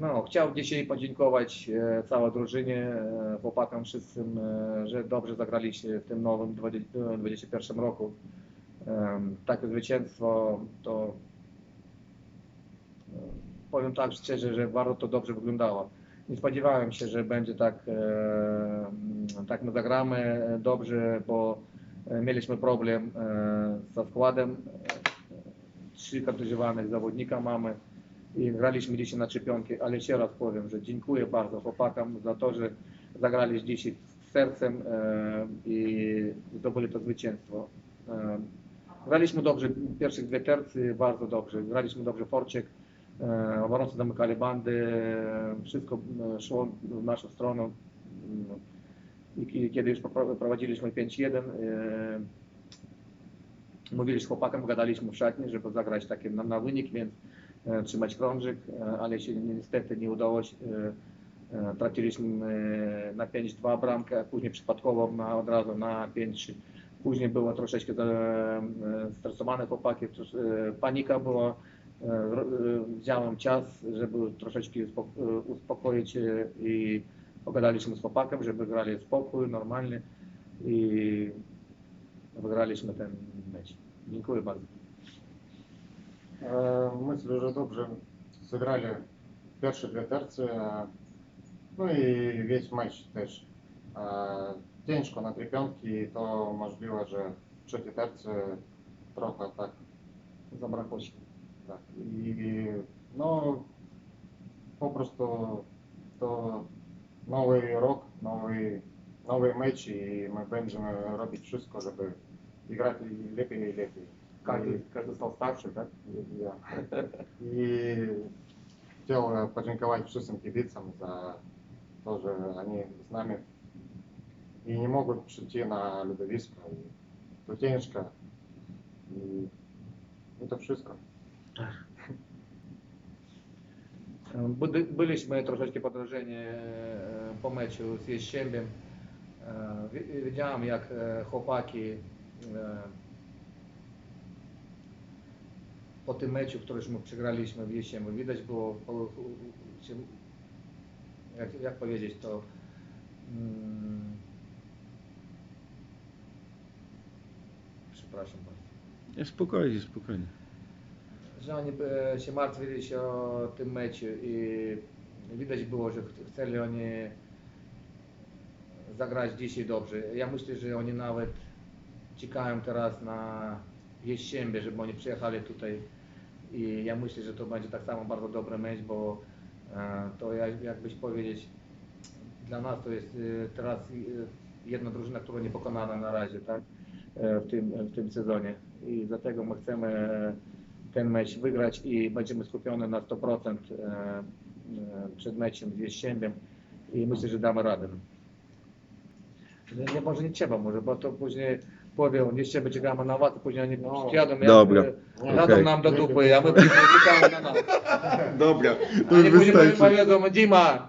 No, chciał dzisiaj podziękować e, całej drużynie, e, chłopakom wszystkim, e, że dobrze zagraliście w tym nowym 2021 roku. Takie zwycięstwo to powiem tak szczerze, że bardzo to dobrze wyglądało. Nie spodziewałem się, że będzie tak, tak my zagramy dobrze, bo mieliśmy problem ze składem. Trzy kontuzjowanych zawodnika mamy i graliśmy dzisiaj na piątki, ale jeszcze raz powiem, że dziękuję bardzo chłopakom za to, że zagrali dzisiaj z sercem e, i zdobyli to zwycięstwo. E, graliśmy dobrze, pierwszych dwie tercy bardzo dobrze, graliśmy dobrze forczek, e, obrońcy zamykali bandy, wszystko szło w naszą stronę. I ki- kiedy już prowadziliśmy 5-1, e, mówiliśmy z chłopakiem, gadaliśmy w szatni, żeby zagrać na, na wynik, więc trzymać krążyk, e, ale się ni- niestety nie udało się. E, e, Traciliśmy e, na 5-2 bramkę, później przypadkowo na, od razu na 5-3. Później było troszeczkę e, e, stresowane chłopaki, e, panika była. E, e, Wziąłem czas, żeby troszeczkę uspo- e, uspokoić e, i pogadaliśmy z chłopakiem, żeby grali spokój, normalnie i wygraliśmy ten mecz. Dziękuję bardzo. Э, мысль уже добре сыграли перші две терции а, ну и весь матч теж. А, Тінько на тріпянки, и то можливо вже в чоті терці трохи так забракочно. Так. и ну, попросту то новий рок, новий, новий меч, і ми будемо робити щось, щоб грати ліпше и ліпше. Lepiej i lepiej. Każdy, każdy stał starszy, tak? Ja. I chciał podziękować wszystkim kibicom za to, że oni z nami i nie mogą przyjść na lodowisko. I to ciężko. I, i to wszystko. Byli- Byliśmy troszeczkę podróżeni e, po meczu z Jesiembiem. E, wi- Widziałem jak e, chłopaki e, po tym meczu, któryśmy przegraliśmy w Jesiembu, widać było, po- się- jak, jak powiedzieć to, mm, przepraszam bardzo. Nie, spokojnie, spokojnie. że oni e, się martwili się o tym meczu i widać było, że ch- chcieli oni zagrać dzisiaj dobrze. Ja myślę, że oni nawet czekają teraz na Jesiembie, żeby oni przyjechali tutaj i ja myślę, że to będzie tak samo bardzo dobry mecz, bo e, to jak- jakbyś powiedzieć, dla nas to jest e, teraz e, jedna drużyna, która nie pokonana na razie, tak? W tym, w tym sezonie i dlatego my chcemy ten mecz wygrać i będziemy skupione na 100% e, e, przed meczem z Jesiembiem i myślę, że damy radę. Nie, może nie trzeba, może, bo to później powią, nie trzeba czekamy na was, a później oni No. przyjadą, jak, Dobra. e, Okej. nam do dupy, a my później czekamy na nas. Dobra, to Oni już później powiedzą, Dima,